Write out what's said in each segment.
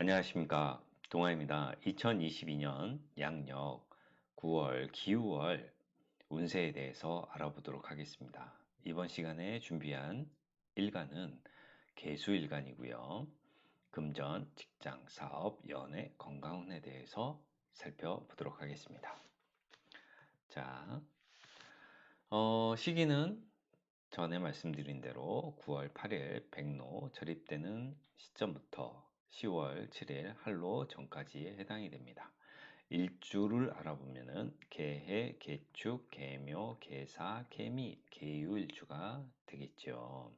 안녕하십니까 동아입니다. 2022년 양력 9월 기후월 운세에 대해서 알아보도록 하겠습니다. 이번 시간에 준비한 일간은 개수일간이고요. 금전, 직장, 사업, 연애, 건강운에 대해서 살펴보도록 하겠습니다. 자, 어, 시기는 전에 말씀드린 대로 9월 8일 백로 절입되는 시점부터 10월 7일 한로 전까지에 해당이 됩니다. 일주를 알아보면은 개해, 개축, 개묘, 개사, 개미, 개유일주가 되겠죠.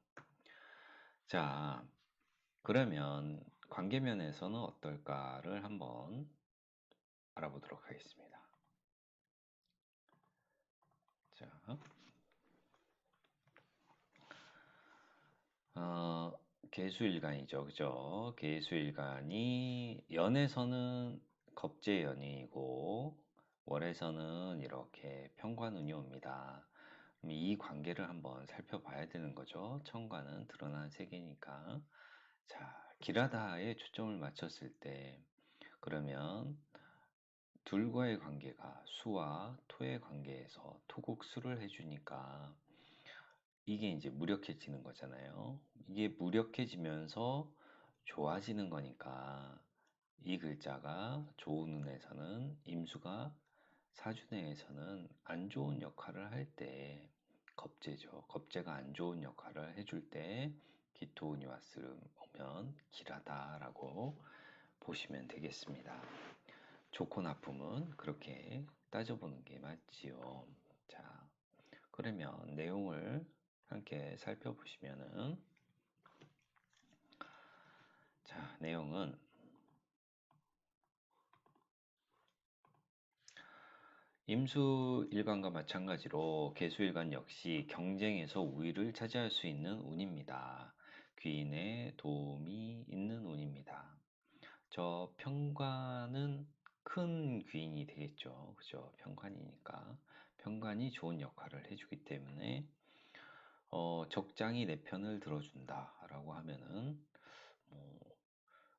자, 그러면 관계면에서는 어떨까를 한번 알아보도록 하겠습니다. 자, 어, 개수일간이죠. 그죠? 개수일간이 연에서는 겁재연이고 월에서는 이렇게 편관운이 옵니다. 이 관계를 한번 살펴봐야 되는 거죠. 천과는 드러난 세계니까. 자, 기라다에 초점을 맞췄을 때 그러면 둘과의 관계가 수와 토의 관계에서 토국수를 해주니까 이게 이제 무력해지는 거잖아요. 이게 무력해지면서 좋아지는 거니까 이 글자가 좋은 운에서는 임수가 사주내에서는 안 좋은 역할을 할 때 겁재죠. 겁재가 안 좋은 역할을 해줄 때 기토운이 왔으면 길하다라고 보시면 되겠습니다. 좋고 나쁨은 그렇게 따져보는 게 맞지요. 자, 그러면 내용을 함께 살펴보시면은 자, 내용은 임수 일간과 마찬가지로 개수 일간 역시 경쟁에서 우위를 차지할 수 있는 운입니다. 귀인의 도움이 있는 운입니다. 저 평관은 큰 귀인이 되겠죠. 그죠? 평관이니까. 평관이 좋은 역할을 해주기 때문에 어, 적장이 내 편을 들어준다라고 하면은 뭐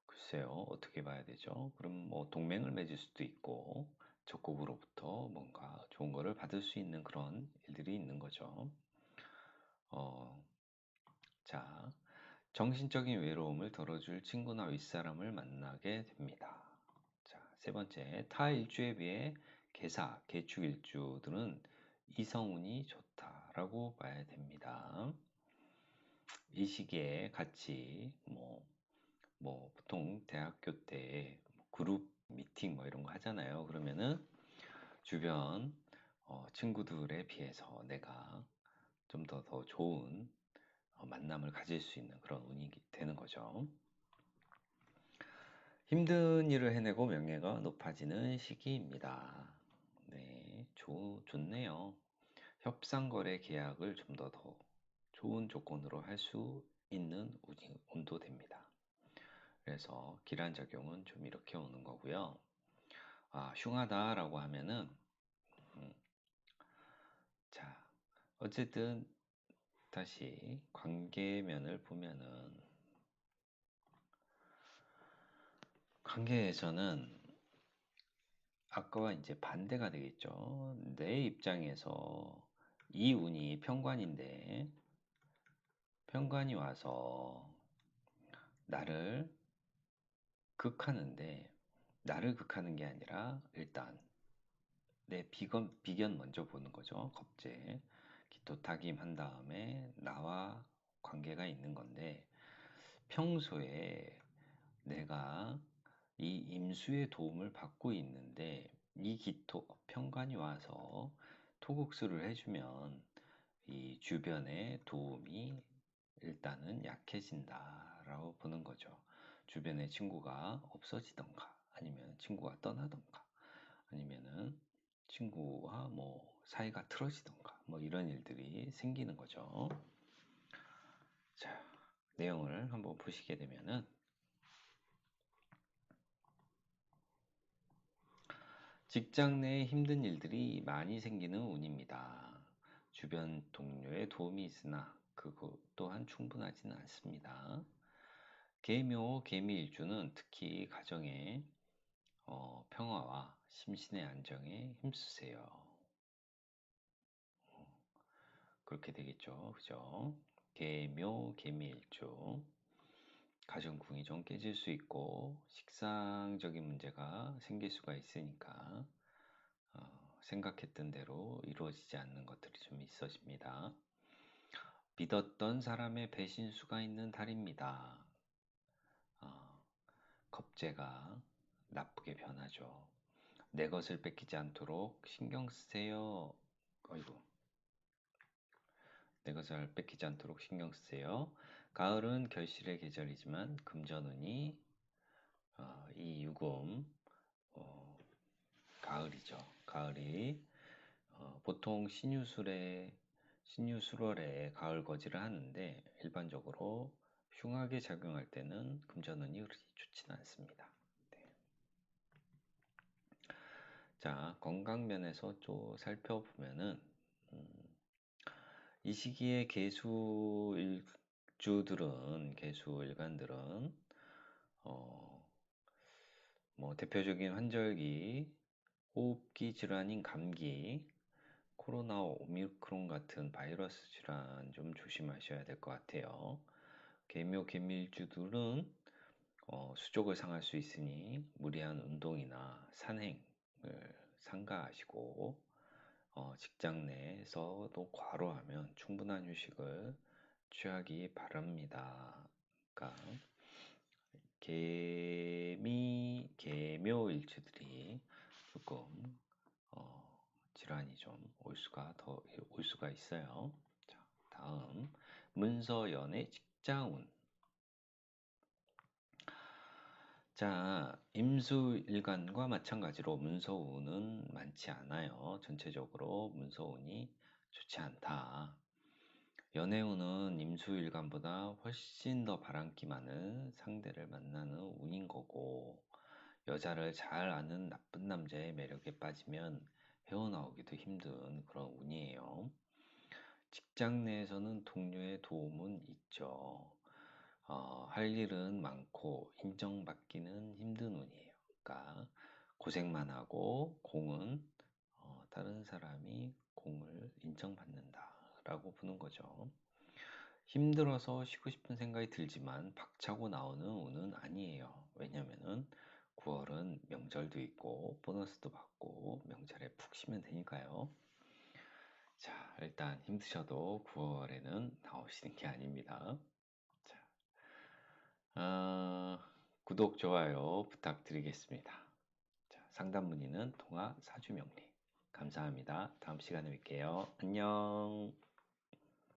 글쎄요 어떻게 봐야 되죠? 그럼 뭐 동맹을 맺을 수도 있고 적국으로부터 뭔가 좋은 거를 받을 수 있는 그런 일들이 있는 거죠. 어, 자, 정신적인 외로움을 덜어줄 친구나 윗사람을 만나게 됩니다. 자, 세 번째, 타 일주에 비해 개사, 개축 일주들은 이성운이 좋다 라고 봐야 됩니다. 이 시기에 같이 뭐, 뭐 보통 대학교 때뭐 그룹 미팅 뭐 이런 거 하잖아요. 그러면은 주변 어, 친구들에 비해서 내가 좀더더 좋은 어, 만남을 가질 수 있는 그런 운이 되는 거죠. 힘든 일을 해내고 명예가 높아지는 시기입니다. 네, 좋, 좋네요. 협상거래 계약을 좀 더 더 좋은 조건으로 할 수 있는 운도 됩니다. 그래서 기란 작용은 좀 이렇게 오는 거고요. 아, 흉하다 라고 하면은 음, 자 어쨌든 다시 관계면을 보면은 관계에서는 아까와 이제 반대가 되겠죠. 내 입장에서 이 운이 편관인데 편관이 와서 나를 극하는데 나를 극하는 게 아니라 일단 내 비견, 비견 먼저 보는 거죠. 겁제 기토타김 한 다음에 나와 관계가 있는 건데 평소에 내가 이 임수의 도움을 받고 있는데 이 기토 평관이 와서 토국수를 해주면 이 주변의 도움이 일단은 약해진다라고 보는 거죠. 주변에 친구가 없어지던가 아니면 친구가 떠나던가 아니면은 친구와 뭐 사이가 틀어지던가 뭐 이런 일들이 생기는 거죠. 자, 내용을 한번 보시게 되면은 직장 내에 힘든 일들이 많이 생기는 운입니다. 주변 동료의 도움이 있으나 그것 또한 충분하지는 않습니다. 계묘, 개미일주는 특히 가정의 어, 평화와 심신의 안정에 힘쓰세요. 어, 그렇게 되겠죠. 그죠? 계묘, 개미일주. 가정궁이 좀 깨질 수 있고 식상적인 문제가 생길 수가 있으니까 어, 생각했던 대로 이루어지지 않는 것들이 좀 있어집니다. 믿었던 사람의 배신수가 있는 달입니다. 어, 겁재가 나쁘게 변하죠. 내 것을 뺏기지 않도록 신경 쓰세요. 어이구. 내 것을 뺏기지 않도록 신경 쓰세요. 가을은 결실의 계절이지만 금전운이 어, 이 유금 어, 가을이죠. 가을이 어, 보통 신유술에 신유술월에 가을 거지를 하는데 일반적으로 흉하게 작용할 때는 금전운이 그렇게 좋지는 않습니다. 네. 자 건강 면에서 좀 살펴보면은 음, 이 시기에 개수 일 주들은 개수 일간들은 어, 뭐 대표적인 환절기, 호흡기 질환인 감기, 코로나 오미크론 같은 바이러스 질환 좀 조심하셔야 될 것 같아요. 개묘 개밀주들은 어, 수족을 상할 수 있으니 무리한 운동이나 산행을 삼가하시고 어, 직장 내에서도 과로하면 충분한 휴식을 취하기 바랍니다. 그러니까 개미, 개묘일주들이 조금 어, 질환이 좀 올 수가 더 올 수가 있어요. 자, 다음 문서 연애 직장운 자, 임수일간과 마찬가지로 문서운은 많지 않아요. 전체적으로 문서운이 좋지 않다. 연애운은 임수일간보다 훨씬 더 바람기 많은 상대를 만나는 운인 거고 여자를 잘 아는 나쁜 남자의 매력에 빠지면 헤어나오기도 힘든 그런 운이에요. 직장 내에서는 동료의 도움은 있죠. 어, 할 일은 많고 인정받기는 힘든 운이에요. 그러니까 고생만 하고 공은 어, 다른 사람이 공을 인정받는다 라고 보는 거죠. 힘들어서 쉬고 싶은 생각이 들지만 박차고 나오는 운은 아니에요. 왜냐면은 9월은 명절도 있고 보너스도 받고 명절에 푹 쉬면 되니까요. 자, 일단 힘드셔도 9월에는 나오시는 게 아닙니다. 어, 구독, 좋아요 부탁드리겠습니다. 자, 상담 문의는 통화 사주 명리. 감사합니다. 다음 시간에 뵐게요. 안녕.